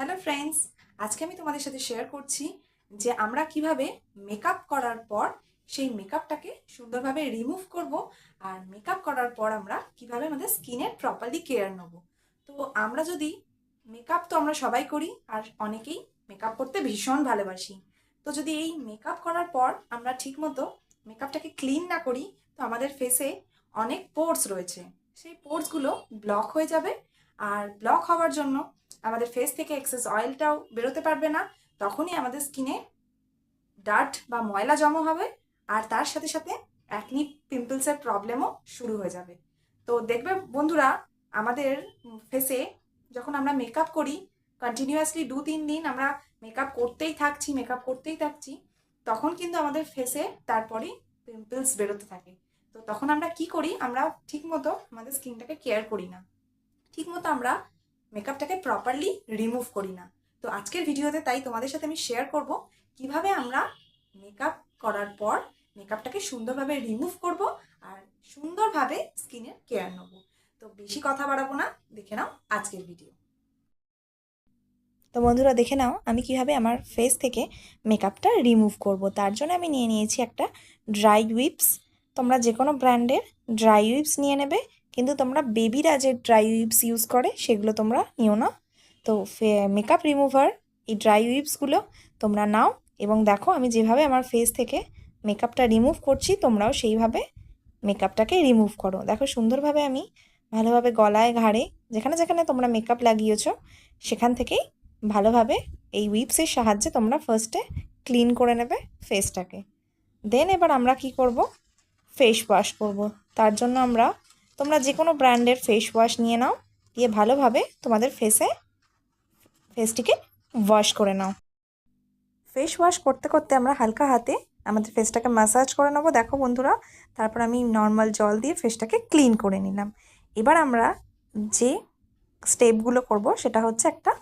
Hello friends আজকে আমি তোমাদের সাথে শেয়ার করছি যে আমরা কীভাবে মেকআপ করার পর সেই মেকআপটাকে সুন্দরভাবে রিমুভ করব আর মেকআপ করার পর আমরা কীভাবে আমাদের স্কিনের প্রপারলি কেয়ার নেব। তো আমরা যদি মেকআপ তো আমরা সবাই করি আর অনেকেই মেকআপ করতে ভীষণ ভালোবাসি। তো যদি এই মেকআপ করার পর আমরা ঠিকমতো মেকআপটাকে ক্লিন না করি, তো আমাদের ফেসে অনেক পোর্স রয়েছে। সেই পোর্সগুলো ব্লক হয়ে যাবে আর ব্লক হওয়ার জন্য আমাদের ফেস থেকে এক্সেস অয়েলটাও বেরোতে পারবে না, তখনই আমাদের স্কিনে ডার্ট বা ময়লা জমা হবে আর তার সাথে সাথে অ্যাকনি পিম্পলসের প্রবলেমও শুরু হয়ে যাবে। তো দেখবে বন্ধুরা, আমাদের ফেসে যখন আমরা মেকআপ করি কন্টিনিউয়াসলি দু তিন দিন আমরা মেকআপ করতেই থাকছি মেকআপ করতেই থাকছি, তখন কিন্তু আমাদের ফেসে তারপরেই পিম্পলস বেরোতে থাকে। তো তখন আমরা কি করি? আমরা ঠিকমতো আমাদের স্কিনটাকে কেয়ার করি না। ঠিকমতো আমরা মেকআপটাকে প্রপারলি রিমুভ করি না। তো আজকের ভিডিওতে তাই তোমাদের সাথে আমি শেয়ার করব কীভাবে আমরা মেকআপ করার পর মেকআপটাকে সুন্দরভাবে রিমুভ করব আর সুন্দরভাবে স্কিনের কেয়ার নেব। তো বেশি কথা বাড়াবো না, দেখে নাও আজকের ভিডিও তো বন্ধুরা, দেখে নাও আমি কীভাবে আমার ফেস থেকে মেকআপটা রিমুভ করব। তার জন্য আমি নিয়ে নিয়েছি একটা ড্রাই উইপস তোমরা যে কোনো ব্র্যান্ডের ড্রাই উইপস নিয়ে নেবে। কিন্তু তোমরা বেবিরা যে ড্রাই উইপস ইউজ করে, সেগুলো তোমরা নিও না। তো মেকআপ রিমুভার এই ড্রাই উইপসগুলো তোমরা নাও এবং দেখো আমি যেভাবে আমার ফেস থেকে মেকআপটা রিমুভ করছি, তোমরাও সেইভাবে মেকআপটাকে রিমুভ করো। দেখো সুন্দরভাবে আমি ভালোভাবে গলায় ঘাড়ে, যেখানে যেখানে তোমরা মেকআপ লাগিয়েছ, সেখান থেকেই ভালোভাবে এই উইপসের সাহায্যে তোমরা ফার্স্টে ক্লিন করে নেবে ফেসটাকে দেন এবার আমরা কি করব? ফেস ওয়াশ করব। তার জন্য আমরা তোমরা যে কোনো ব্র্যান্ডের ফেস ওয়াশ নিয়ে নাও, দিয়ে ভালোভাবে তোমাদের ফেসে ফেসটিকে ওয়াশ করে নাও। ফেস ওয়াশ করতে করতে আমরা হালকা হাতে আমাদের ফেসটাকে ম্যাসাজ করে নেব। দেখো বন্ধুরা, তারপর আমি নর্মাল জল দিয়ে ফেসটাকে ক্লিন করে নিলাম। এবার আমরা যে স্টেপগুলো করব, সেটা হচ্ছে একটা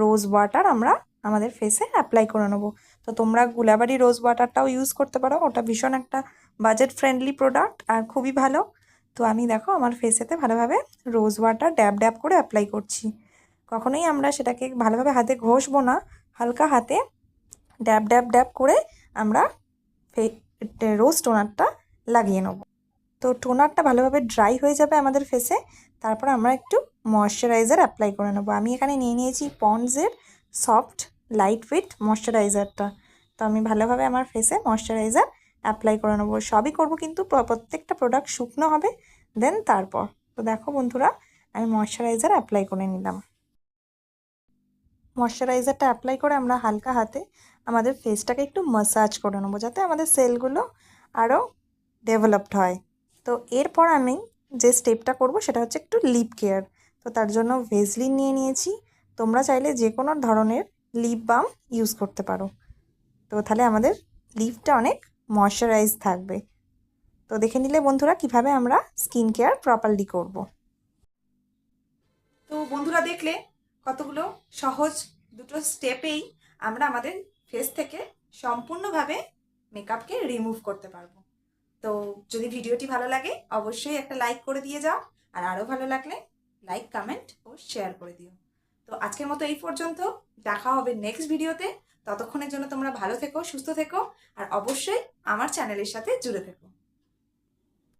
রোজ ওয়াটার আমরা আমাদের ফেসে অ্যাপ্লাই করে নেব। তো তোমরা গুলাবাড়ি রোজ ওয়াটারটাও ইউজ করতে পারো, ওটা ভীষণ একটা বাজেট ফ্রেন্ডলি প্রোডাক্ট আর খুবই ভালো। তো আমি দেখো আমার ফেসেতে ভালোভাবে রোজ ওয়াটার ড্যাব ড্যাব করে অ্যাপ্লাই করছি। কখনোই আমরা সেটাকে ভালোভাবে হাতে ঘষবো না, হালকা হাতে ড্যাব ড্যাব ড্যাব করে আমরা রোজ টোনারটা লাগিয়ে নেব। তো টোনারটা ভালোভাবে ড্রাই হয়ে যাবে আমাদের ফেসে তারপর আমরা একটু ময়শ্চারাইজার অ্যাপ্লাই করে নেব। আমি এখানে নিয়ে নিয়েছি পন্ডসের সফট লাইট ওয়েট ময়শ্চারাইজারটা তো আমি ভালোভাবে আমার ফেসে ময়শ্চারাইজার অ্যাপ্লাই করে নেব। সবই করব কিন্তু প্রত্যেকটা প্রোডাক্ট শুকনো হবে দেন তারপর। তো দেখো বন্ধুরা, আমি ময়শ্চারাইজার অ্যাপ্লাই করে নিলাম। ময়শ্চারাইজারটা অ্যাপ্লাই করে আমরা হালকা হাতে আমাদের ফেসটাকে একটু মাসাজ করে নেব, যাতে আমাদের সেলগুলো আরও ডেভেলপড হয়। তো এরপর আমি যে স্টেপটা করব সেটা হচ্ছে একটু লিপ কেয়ার তো তার জন্য ভেজলিন নিয়ে নিয়েছি। তোমরা চাইলে যে কোনো ধরনের লিপ বাম ইউজ করতে পারো। তো তাহলে আমাদের লিপটা অনেক ময়শ্চারাইজ থাকবে। তো দেখে নিলে বন্ধুরা কীভাবে আমরা স্কিন কেয়ার প্রপারলি করব। তো বন্ধুরা দেখলে কতগুলো সহজ দুটো স্টেপেই আমরা আমাদের ফেস থেকে সম্পূর্ণভাবে মেকআপকে রিমুভ করতে পারব। তো যদি ভিডিওটি ভালো লাগে অবশ্যই একটা লাইক করে দিয়ে যাও, আর আরও ভালো লাগলে লাইক কমেন্ট ও শেয়ার করে দিও। তো আজকের মতো এই পর্যন্ত, দেখা হবে নেক্সট ভিডিওতে ততক্ষণের জন্য তোমরা ভালো থেকো সুস্থ থেকো আর অবশ্যই আমার চ্যানেলের সাথে জুড়ে থেকো।